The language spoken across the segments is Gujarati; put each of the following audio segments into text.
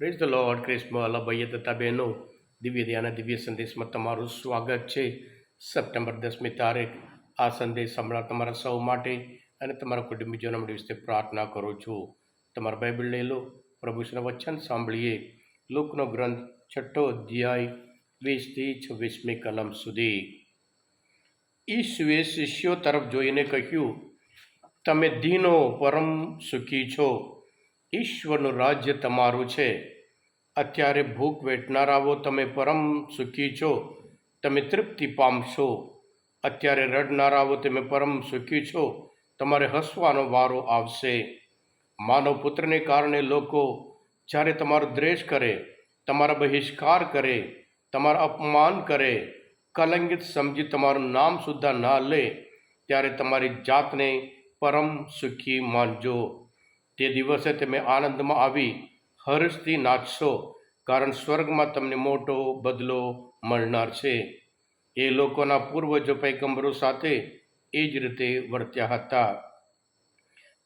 પ્રેઝ ધ લોર્ડ ક્રિસ્મ અલભાઈએ તથા બહેનો દિવ્ય ધ્યાન દિવ્ય સંદેશમાં તમારું સ્વાગત છે. સપ્ટેમ્બર દસમી તારીખ, આ સંદેશ હમણાં તમારા સૌ માટે અને તમારા કુટુંબીજોના માટે વિશે પ્રાર્થના કરું છું, તમારા બાઇબલ લઈ લો પ્રભુશ્રીના વચન સાંભળીએ. લોકનો ગ્રંથ છઠ્ઠો અધ્યાય, વીસથી છવ્વીસમી કલમ સુધી. ઈસુએ શિષ્યો તરફ જોઈને કહ્યું, તમે દીનો પરમ સુખી છો. ઈશ્વરનું રાજ્ય તમારું છે. અત્યારે ભૂખ વેઠનારાઓ તમે પરમ સુખી છો. તમે તૃપ્તિ પામશો અત્યારે રડનારાઓ તમે પરમ સુખી છો. તમારે હસવાનો વારો આવશે. માનવ પુત્રને કારણે લોકો જ્યારે તમારો દ્વેષ કરે, તમારા બહિષ્કાર કરે, તમારા અપમાન કરે, કલંકિત સમજી તમારું નામ સુદ્ધા ના લે, ત્યારે તમારી જાતને પરમ સુખી માનજો. તે દિવસે તમે આનંદમાં આવી હર્ષથી નાચશો, કારણ સ્વર્ગમાં તમને મોટો બદલો મળનાર છે. એ લોકોના પૂર્વજો પૈગંબરો સાથે એ જ રીતે વર્ત્યા હતા.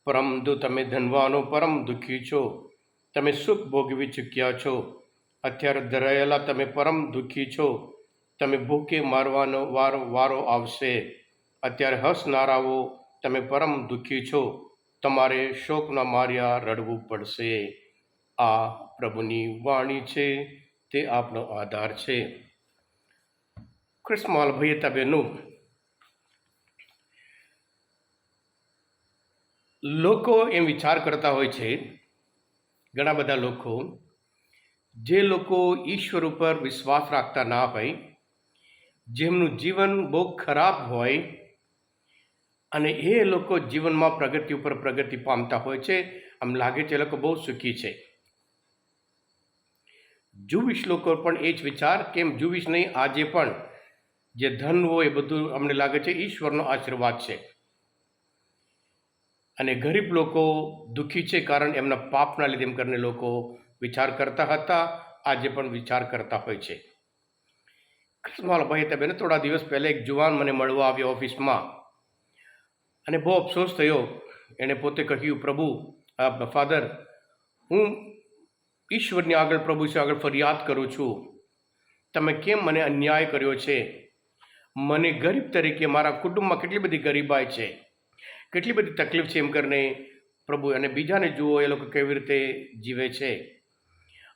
પરંતુ તમે ધનવાનો, પરમ દુઃખી છો. તમે સુખ ભોગવી ચૂક્યા છો. અત્યારે ધરાયેલા તમે પરમ દુઃખી છો. તમે ભૂખે મારવાનો વારો વારો આવશે. અત્યારે હસનારાઓ, તમે પરમ દુઃખી છો. તમારે શોકના માર્યા રડવું પડશે. આ પ્રભુની વાણી છે, તે આપનો આધાર છે. ક્રિસ્માલ ભાઈ તબેનું લોકો એમ વિચાર કરતા હોય છે, ઘણા બધા લોકો, જે લોકો ઈશ્વર ઉપર વિશ્વાસ રાખતા ના હોય, જેમનું જીવન બહુ ખરાબ હોય અને એ લોકો જીવનમાં પ્રગતિ ઉપર પ્રગતિ પામતા હોય છે. આમ લાગે છે એ લોકો બહુ સુખી છે. જુવિશ લોકો પણ એ જ વિચાર, કેમ જુવિશ નહીં, આજે પણ જે ધન હોય એ બધું અમને લાગે છે ઈશ્વરનો આશીર્વાદ છે. અને ગરીબ લોકો દુઃખી છે કારણ એમના પાપના લીધે એમ કરીને લોકો વિચાર કરતા હતા, આજે પણ વિચાર કરતા હોય છે. કૃષ્ણભાઈ ભાઈ તમે થોડા દિવસ પહેલાં એક જુવાન મને મળવા આવ્યો ઓફિસમાં. અને બહુ અફસોસ થયો. એણે પોતે કહ્યું, પ્રભુ ફાધર, હું ઈશ્વરની આગળ, પ્રભુ છે આગળ ફરિયાદ કરું છું. તમે કેમ મને અન્યાય કર્યો છે? મને ગરીબ તરીકે મારા કુટુંબમાં કેટલી બધી ગરીબાઈ છે? કેટલી બધી તકલીફ છે એમ કરીને પ્રભુ અને બીજાને જુઓ, એ લોકો કેવી રીતે જીવે છે.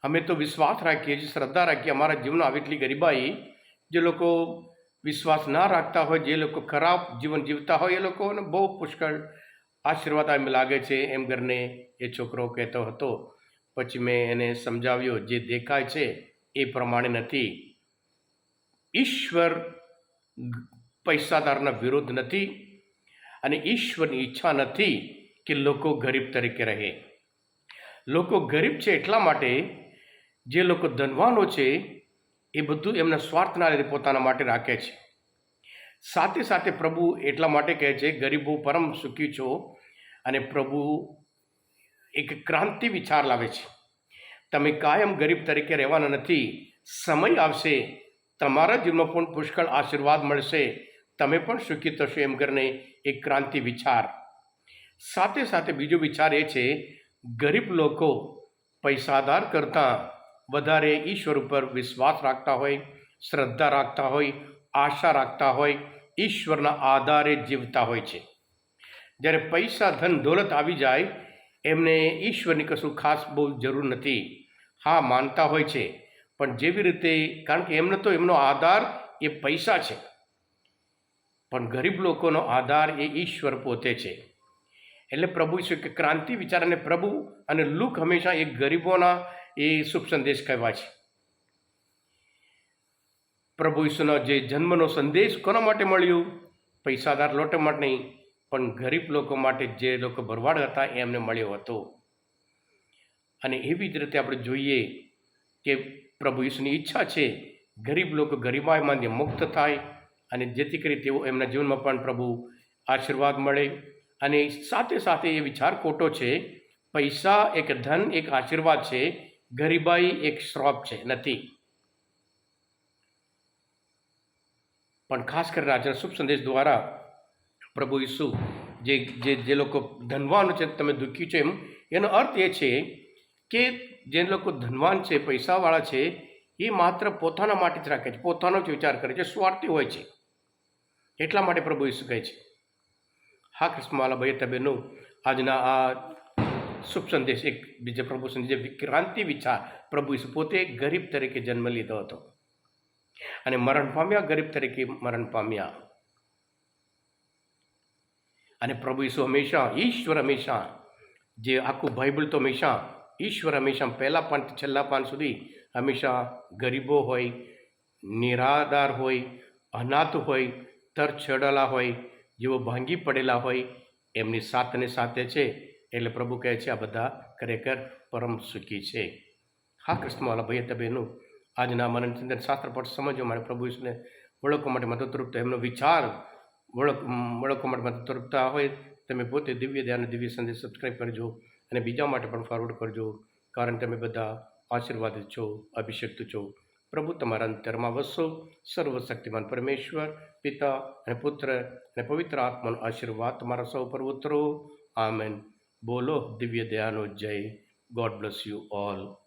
અમે તો વિશ્વાસ રાખીએ છીએ, શ્રદ્ધા રાખીએ અમારા જીવનમાં આવી એટલી ગરીબાઈ, જે લોકો વિશ્વાસ ના રાખતા હોય જે લોકો ખરાબ જીવન જીવતા હોય એ લોકોને બહુ પુષ્કળ આશીર્વાદ એમ લાગે છે એમ કરીને એ છોકરો કહેતો હતો. પછી મેં એને સમજાવ્યો, જે દેખાય છે એ પ્રમાણે નથી. ઈશ્વર પૈસાદારના વિરોધ નથી અને ઈશ્વરની ઈચ્છા નથી કે લોકો ગરીબ તરીકે રહે. લોકો ગરીબ છે એટલા માટે જે લોકો ધનવાનો છે એ બધું એમના સ્વાર્થના લીધે પોતાના માટે રાખે છે. સાથે સાથે પ્રભુ એટલા માટે કહે છે, ગરીબો પરમ સુખી છો અને પ્રભુ એક ક્રાંતિ વિચાર લાવે છે. તમે કાયમ ગરીબ તરીકે રહેવાના નથી. સમય આવશે, તમારા જીવનમાં પણ પુષ્કળ આશીર્વાદ મળશે. તમે પણ સુખી થશો એમ કરીને એક ક્રાંતિ વિચાર. સાથે સાથે બીજો વિચાર એ છે, ગરીબ લોકો પૈસાદાર કરતાં વધારે ઈશ્વર ઉપર વિશ્વાસ રાખતા હોય, શ્રદ્ધા રાખતા હોય, આશા રાખતા હોય, ઈશ્વરના આધારે જીવતા હોય છે. જ્યારે પૈસા, ધન, દોલત આવી જાય, એમને ઈશ્વરની કશું ખાસ બહુ જરૂર નથી. હા, માનતા હોય છે. પણ જેવી રીતે, કારણ કે એમને તો એમનો આધાર એ પૈસા છે. પણ ગરીબ લોકોનો આધાર એ ઈશ્વર પોતે છે. એટલે પ્રભુ છે કે ક્રાંતિ વિચાર અને પ્રભુ અને લુક હંમેશા એ ગરીબોના એ શુભ સંદેશ કહેવાય છે. પ્રભુ ઈસુનો જે જન્મનો સંદેશ કોના માટે મળ્યો? પૈસાદાર લોટો માટે નહીં, પણ ગરીબ લોકો માટે જે લોકો ભરવાડ હતા એમને મળ્યો હતો. અને એવી જ રીતે આપણે જોઈએ કે પ્રભુ ઈસુની ઈચ્છા છે, ગરીબ લોકો ગરીબાઈમાંથી મુક્ત થાય અને જેથી કરી તેઓ એમના જીવનમાં પણ પ્રભુ આશીર્વાદ મળે. અને સાથે સાથે એ વિચાર ખોટો છે, પૈસા એક ધન એક આશીર્વાદ છે ગરીબાઈ એક શ્રોપ છે, નથી. પણ ખાસ કરીને આજના શુભ સંદેશ દ્વારા પ્રભુ ઈસુ જે જે જે લોકો ધનવાન છે, તમે દુઃખી છો એમ, એનો અર્થ એ છે કે જે લોકો ધનવાન છે, પૈસાવાળા છે, એ માત્ર પોતાના માટે જ રાખે છે, પોતાનો જ વિચાર કરે છે, સ્વાર્થી હોય છે. એટલા માટે પ્રભુ ઈસુ કહે છે. હા કૃષ્ણવાલા ભાઈ તબેનું, આજના આ શુભ સંદેશ. એક બીજા પ્રભુ સંદેશ. ક્રાંતિ વિચાર પ્રભુ ઈસુ પોતે ગરીબ તરીકે જન્મ લીધો હતો. અને મરણ પામ્યા, ગરીબ તરીકે મરણ પામ્યા. અને પ્રભુ ઈસુ હંમેશા, ઈશ્વર હંમેશા, જે આખું બાઇબલ તો હંમેશા, ઈશ્વર હંમેશા, પહેલા પાન છેલ્લા પાન સુધી હંમેશા ગરીબો હોય, નિરાધાર હોય, અનાથ હોય તર છેડેલા હોય, જેઓ ભાંગી પડેલા હોય, એમની સાથને સાથે છે. એટલે પ્રભુ કહે છે, આ બધા ખરેખર પરમ સુખી છે. હા કૃષ્ણવાલા ભાઈ તબેનું આજના મનનચંદન શાસ્ત્ર પર સમજવા માટે પ્રભુ ઈશ્વરને ઓળખવા માટે મદદરૂપ એમનો વિચાર ઓળખ ઓળખવા માટે મદદરૂપતા હોય, તમે પોતે દિવ્ય ધ્યાન દિવ્ય સંદેશ સબસ્ક્રાઈબ કરજો અને બીજા માટે પણ ફોરવર્ડ કરજો, કારણ તમે બધા આશીર્વાદિત છો, અભિષેક છો. પ્રભુ, તમારા અંતરમાં વસો, સર્વશક્તિમાન પરમેશ્વર, પિતા અને પુત્ર અને પવિત્ર આત્માનો આશીર્વાદ તમારા સૌ પર ઉતરો. આમેન. બોલો દિવ્ય દયાનો જય. God bless you all